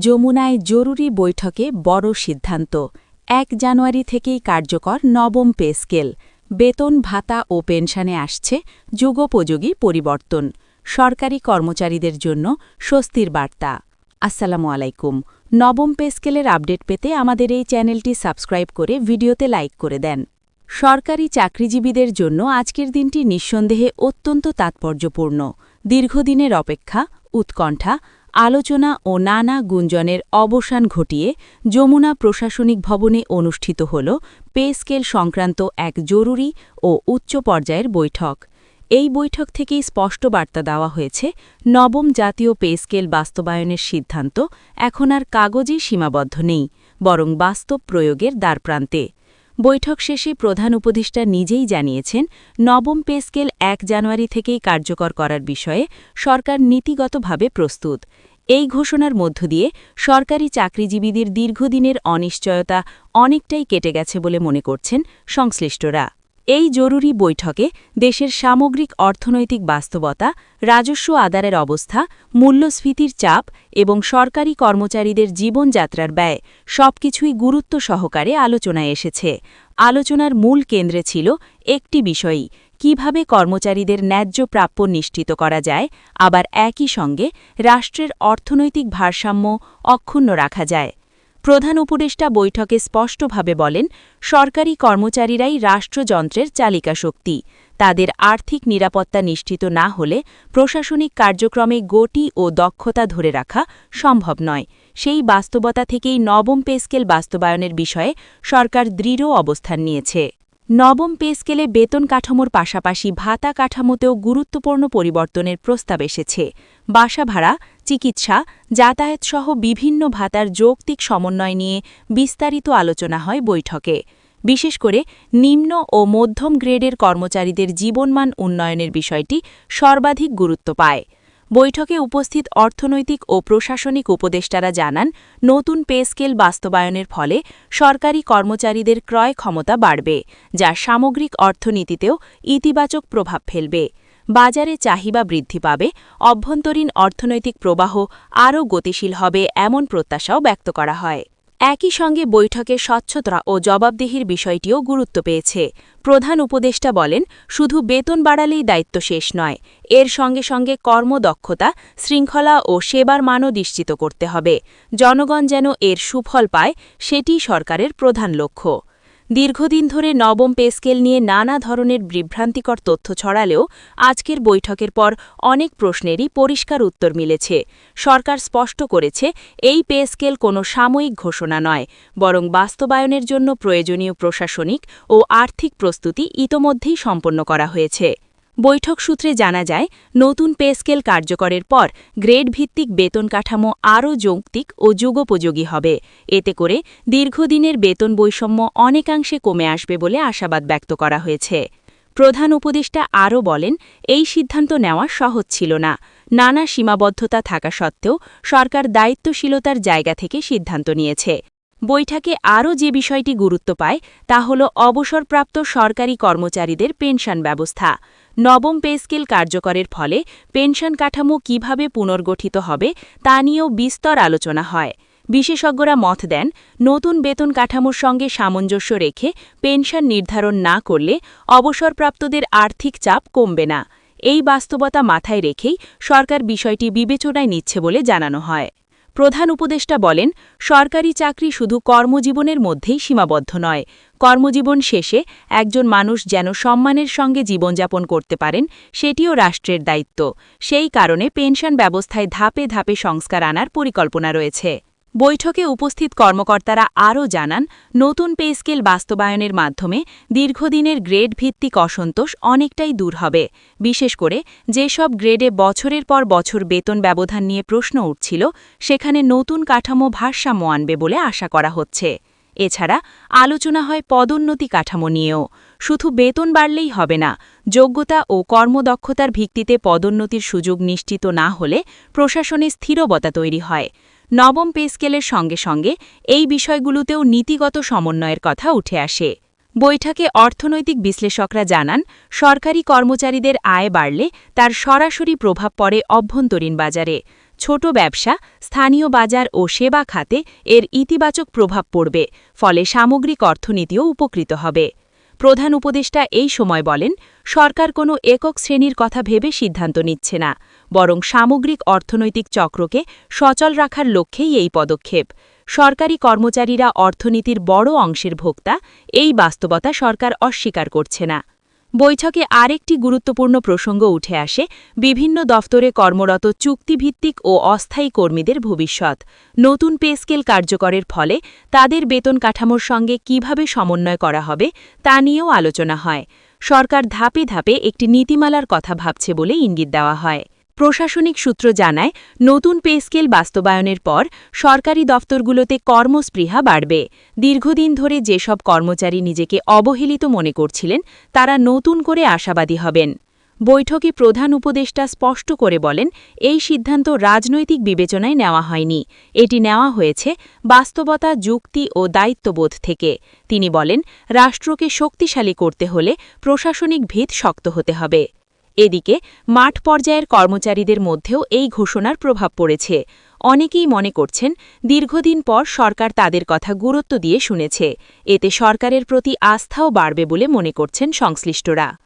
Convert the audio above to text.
যমুনায় জরুরি বৈঠকে বড় সিদ্ধান্ত। এক জানুয়ারি থেকেই কার্যকর নবম পে স্কেল। বেতন, ভাতা ও পেনশনে আসছে যুগোপযোগী পরিবর্তন। সরকারি কর্মচারীদের জন্য স্বস্তির বার্তা। আসসালামু আলাইকুম। নবম পে স্কেলের আপডেট পেতে আমাদের এই চ্যানেলটি সাবস্ক্রাইব করে ভিডিওতে লাইক করে দেন। সরকারি চাকরিজীবীদের জন্য আজকের দিনটি নিঃসন্দেহে অত্যন্ত তাৎপর্যপূর্ণ। দীর্ঘদিনের অপেক্ষা, উৎকণ্ঠা আলোচনা ও নানা গুঞ্জনের অবসান ঘটিয়ে যমুনা প্রশাসনিক ভবনে অনুষ্ঠিত হল পে স্কেল সংক্রান্ত এক জরুরি ও উচ্চ পর্যায়ের বৈঠক। এই বৈঠক থেকেই স্পষ্ট বার্তা দেওয়া হয়েছে, নবম জাতীয় পে স্কেল বাস্তবায়নের সিদ্ধান্ত এখন আর কাগজেই সীমাবদ্ধ নেই, বরং বাস্তব প্রয়োগের দ্বারপ্রান্তে। বৈঠক শেষে প্রধান উপদেষ্টা নিজেই জানিয়েছেন, নবম পে স্কেল এক জানুয়ারি থেকেই কার্যকর করার বিষয়ে সরকার নীতিগতভাবে প্রস্তুত। এই ঘোষণার মধ্য দিয়ে সরকারি চাকরিজীবীদের দীর্ঘদিনের অনিশ্চয়তা অনেকটাই কেটে গেছে বলে মনে করছেন সংশ্লিষ্টরা। এই জরুরি বৈঠকে দেশের সামগ্রিক অর্থনৈতিক বাস্তবতা, রাজস্ব আদারের অবস্থা, মূল্যস্ফীতির চাপ এবং সরকারি কর্মচারীদের জীবনযাত্রার ব্যয় সবকিছুই গুরুত্ব সহকারে আলোচনায় এসেছে। আলোচনার মূল কেন্দ্রে ছিল একটি বিষয়ই কীভাবে কর্মচারীদের ন্যায্য প্রাপ্য নিশ্চিত করা যায়, আবার একই সঙ্গে রাষ্ট্রের অর্থনৈতিক ভারসাম্য অক্ষুণ্ণ রাখা যায়। প্রধান উপদেষ্টা বৈঠকে স্পষ্টভাবে বলেন, সরকারি কর্মচারীরাই রাষ্ট্রযন্ত্রের চালিকা শক্তি। তাদের আর্থিক নিরাপত্তা নিশ্চিত না হলে প্রশাসনিক কার্যক্রমে গতি ও দক্ষতা ধরে রাখা সম্ভব নয়। সেই বাস্তবতা থেকেই নবম পেস্কেল বাস্তবায়নের বিষয়ে সরকার দৃঢ় অবস্থান নিয়েছে। নবম পে স্কেলে বেতন কাঠামোর পাশাপাশি ভাতা কাঠামোতেও গুরুত্বপূর্ণ পরিবর্তনের প্রস্তাব এসেছে। বাসা ভাড়া, চিকিৎসা, যাতায়াতসহ বিভিন্ন ভাতার যৌক্তিক সমন্বয় নিয়ে বিস্তারিত আলোচনা হয় বৈঠকে। বিশেষ করে নিম্ন ও মধ্যম গ্রেডের কর্মচারীদের জীবনমান উন্নয়নের বিষয়টি সর্বাধিক গুরুত্ব পায়। বৈঠকে উপস্থিত অর্থনৈতিক ও প্রশাসনিক উপদেষ্টারা জানান, নতুন পে স্কেল বাস্তবায়নের ফলে সরকারি কর্মচারীদের ক্রয় ক্ষমতা বাড়বে, যা সামগ্রিক অর্থনীতিতেও ইতিবাচক প্রভাব ফেলবে। বাজারে চাহিদা বৃদ্ধি পাবে, অভ্যন্তরীণ অর্থনৈতিক প্রবাহ আরও গতিশীল হবে এমন প্রত্যাশাও ব্যক্ত করা হয়। একই সঙ্গে বৈঠকে স্বচ্ছতা ও জবাবদিহির বিষয়টিও গুরুত্ব পেয়েছে। প্রধান উপদেষ্টা বলেন, শুধু বেতন বাড়ালেই দায়িত্ব শেষ নয়, এর সঙ্গে সঙ্গে কর্মদক্ষতা, শৃঙ্খলা ও সেবার মানও নিশ্চিত করতে হবে। জনগণ যেন এর সুফল পায় সেটি সরকারের প্রধান লক্ষ্য। দীর্ঘদিন ধরে নবম পেস্কেল নিয়ে নানা ধরনের বিভ্রান্তিকর তথ্য ছড়ালেও আজকের বৈঠকের পর অনেক প্রশ্নেরই পরিষ্কার উত্তর মিলেছে। সরকার স্পষ্ট করেছে, এই পেস্কেল কোনো সাময়িক ঘোষণা নয়, বরং বাস্তবায়নের জন্য প্রয়োজনীয় প্রশাসনিক ও আর্থিক প্রস্তুতি ইতোমধ্যেই সম্পন্ন করা হয়েছে। বৈঠক সূত্রে জানা যায়, নতুন পে স্কেল কার্যকরের পর গ্রেড ভিত্তিক বেতন কাঠামো আরও যৌক্তিক ও যুগোপযোগী হবে। এতে করে দীর্ঘদিনের বেতন বৈষম্য অনেকাংশে কমে আসবে বলে আশাবাদ ব্যক্ত করা হয়েছে। প্রধান উপদেষ্টা আরও বলেন, এই সিদ্ধান্ত নেওয়া সহজ ছিল না। নানা সীমাবদ্ধতা থাকা সত্ত্বেও সরকার দায়িত্বশীলতার জায়গা থেকে সিদ্ধান্ত নিয়েছে। বৈঠকে আরও যে বিষয়টি গুরুত্ব পায়, তা হল অবসরপ্রাপ্ত সরকারি কর্মচারীদের পেনশন ব্যবস্থা। নবম পে স্কেল কার্যকরের ফলে পেনশন কাঠামো কীভাবে পুনর্গঠিত হবে, তা নিয়েও বিস্তর আলোচনা হয়। বিশেষজ্ঞরা মত দেন, নতুন বেতন কাঠামোর সঙ্গে সামঞ্জস্য রেখে পেনশন নির্ধারণ না করলে অবসরপ্রাপ্তদের আর্থিক চাপ কমবে না। এই বাস্তবতা মাথায় রেখেই সরকার বিষয়টি বিবেচনায় নিচ্ছে বলে জানানো হয়। প্রধান উপদেষ্টা বলেন, সরকারি চাকরি শুধু কর্মজীবনের মধ্যেই সীমাবদ্ধ নয়। কর্মজীবন শেষে একজন মানুষ যেন সম্মানের সঙ্গে জীবনযাপন করতে পারেন, সেটিও রাষ্ট্রের দায়িত্ব। সেই কারণে পেনশন ব্যবস্থায় ধাপে ধাপে সংস্কার আনার পরিকল্পনা রয়েছে। বৈঠকে উপস্থিত কর্মকর্তারা আরও জানান, নতুন পে স্কেল বাস্তবায়নের মাধ্যমে দীর্ঘদিনের গ্রেড ভিত্তিক অসন্তোষ অনেকটাই দূর হবে। বিশেষ করে যেসব গ্রেডে বছরের পর বছর বেতন ব্যবধান নিয়ে প্রশ্ন উঠছিল, সেখানে নতুন কাঠামো ভারসাম্য আনবে বলে আশা করা হচ্ছে। এছাড়া আলোচনা হয় পদোন্নতি কাঠামো নিয়েও। শুধু বেতন বাড়লেই হবে না, যোগ্যতা ও কর্মদক্ষতার ভিত্তিতে পদোন্নতির সুযোগ নিশ্চিত না হলে প্রশাসনে স্থিরবতা তৈরি হয়। নবম পে স্কেলের সঙ্গে সঙ্গে এই বিষয়গুলোতেও নীতিগত সমন্বয়ের কথা উঠে আসে। বৈঠকে অর্থনৈতিক বিশ্লেষকরা জানান, সরকারি কর্মচারীদের আয় বাড়লে তার সরাসরি প্রভাব পড়ে অভ্যন্তরীণ বাজারে। ছোট ব্যবসা, স্থানীয় বাজার ও সেবা খাতে এর ইতিবাচক প্রভাব পড়বে, ফলে সামগ্রিক অর্থনীতিও উপকৃত হবে। প্রধান উপদেষ্টা এই সময় বলেন, সরকার কোনো একক শ্রেণির কথা ভেবে সিদ্ধান্ত নিচ্ছে না, বরং সামগ্রিক অর্থনৈতিক চক্রকে সচল রাখার লক্ষ্যেই এই পদক্ষেপ। সরকারি কর্মচারীরা অর্থনীতির বড় অংশের ভোক্তা, এই বাস্তবতা সরকার অস্বীকার করছে না। বৈঠকে আরেকটি গুরুত্বপূর্ণ প্রসঙ্গ উঠে আসে, বিভিন্ন দফতরে কর্মরত চুক্তিভিত্তিক ও অস্থায়ী কর্মীদের ভবিষ্যৎ। নতুন পেস্কেল কার্যকরের ফলে তাদের বেতন কাঠামোর সঙ্গে কীভাবে সমন্বয় করা হবে, তা নিয়েও আলোচনা হয়। সরকার ধাপে ধাপে একটি নীতিমালার কথা ভাবছে বলে ইঙ্গিত দেওয়া হয়। প্রশাসনিক সূত্র জানায়, নতুন পে স্কেল বাস্তবায়নের পর সরকারি দফতরগুলোতে কর্মস্পৃহা বাড়বে। দীর্ঘদিন ধরে যেসব কর্মচারী নিজেকে অবহেলিত মনে করছিলেন, তারা নতুন করে আশাবাদী হবেন। বৈঠকে প্রধান উপদেষ্টা স্পষ্ট করে বলেন, এই সিদ্ধান্ত রাজনৈতিক বিবেচনায় নেওয়া হয়নি। এটি নেওয়া হয়েছে বাস্তবতা, যুক্তি ও দায়িত্ববোধ থেকে। তিনি বলেন, রাষ্ট্রকে শক্তিশালী করতে হলে প্রশাসনিক ভিত শক্ত হতে হবে। এদিকে, মাঠ পর্যায়ের কর্মচারীদের মধ্যেও এই ঘোষণার প্রভাব পড়েছে। অনেকেই মনে করছেন, দীর্ঘদিন পর সরকার তাদের কথা গুরুত্ব দিয়ে শুনেছে। এতে সরকারের প্রতি আস্থাও বাড়বে বলে মনে করছেন সংশ্লিষ্টরা।